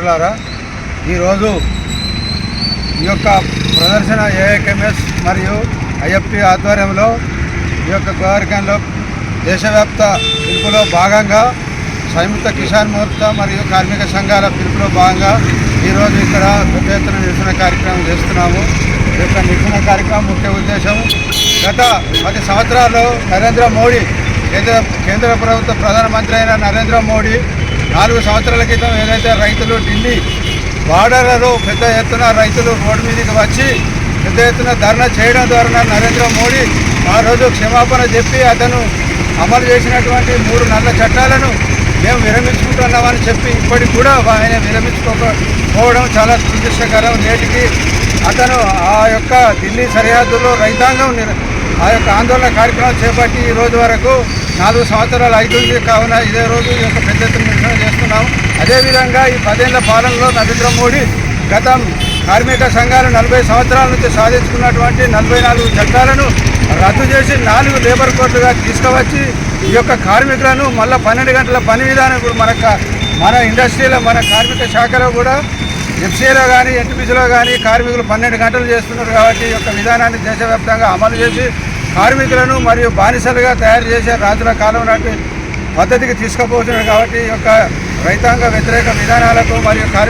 మిత్రులారా ఈరోజు ఈ యొక్క ప్రదర్శన ఏఐకెంఎస్ మరియు ఐఎఫ్టి ఆధ్వర్యంలో ఈ యొక్క గోవర్కంలో దేశవ్యాప్త పిలుపులో భాగంగా సంయుక్త కిసాన్ మోర్చా మరియు కార్మిక సంఘాల పిలుపులో భాగంగా ఈరోజు ఇక్కడ పెద్ద ఎత్తున నిరసన కార్యక్రమం చేస్తున్నాము. ఈ యొక్క నిరసన కార్యక్రమం ముఖ్య ఉద్దేశం గత పది సంవత్సరాల్లో నరేంద్ర మోడీ కేంద్ర కేంద్ర ప్రభుత్వ ప్రధానమంత్రి అయిన నరేంద్ర మోడీ నాలుగు సంవత్సరాల క్రితం ఏదైతే రైతులు ఢిల్లీ బార్డర్లలో పెద్ద ఎత్తున రైతులు రోడ్డు మీదకి వచ్చి పెద్ద ఎత్తున ధర్నా చేయడం ద్వారా నరేంద్ర మోడీ ఆ రోజు క్షమాపణ చెప్పి అతను అమలు చేసినటువంటి మూడు నల్ల చట్టాలను మేము విరమించుకుంటున్నామని చెప్పి ఇప్పటికి కూడా ఆయన విరమించుకోకపోవడం చాలా దురదృష్టకరం నేటికి. అతను ఆ యొక్క ఢిల్లీ సరిహద్దులో రైతాంగం నిర- ఆ యొక్క ఆందోళన కార్యక్రమం చేపట్టి ఈ రోజు వరకు నాలుగు సంవత్సరాలు అవుతుంది కావున ఇదే రోజు ఈ యొక్క పెద్ద ఎత్తున నిరసన చేస్తున్నాం. అదేవిధంగా ఈ పదేళ్ళ పాలనలో నరేంద్ర మోడీ గతం కార్మిక సంఘాలు నలభై సంవత్సరాల నుంచి సాధించుకున్నటువంటి నలభై నాలుగు చట్టాలను రద్దు చేసి నాలుగు లేబర్ కోర్టుగా తీసుకువచ్చి ఈ యొక్క కార్మికులను మళ్ళీ పన్నెండు గంటల పని విధానం ఇప్పుడు మన కా- మన ఇండస్ట్రీలో మన కార్మిక శాఖలో కూడా ఎఫ్సీలో కానీ ఎన్టీపీసీలో కానీ కార్మికులు పన్నెండు గంటలు చేస్తున్నారు కాబట్టి ఈ యొక్క విధానాన్ని దేశవ్యాప్తంగా అమలు చేసి కార్మికులను మరియు బానిసలుగా తయారు చేసే రాజుల కాలం నాటి పద్ధతికి తీసుకుపోతున్నారు కాబట్టి ఈ యొక్క రైతాంగ వ్యతిరేక విధానాలకు మరియు కార్మిక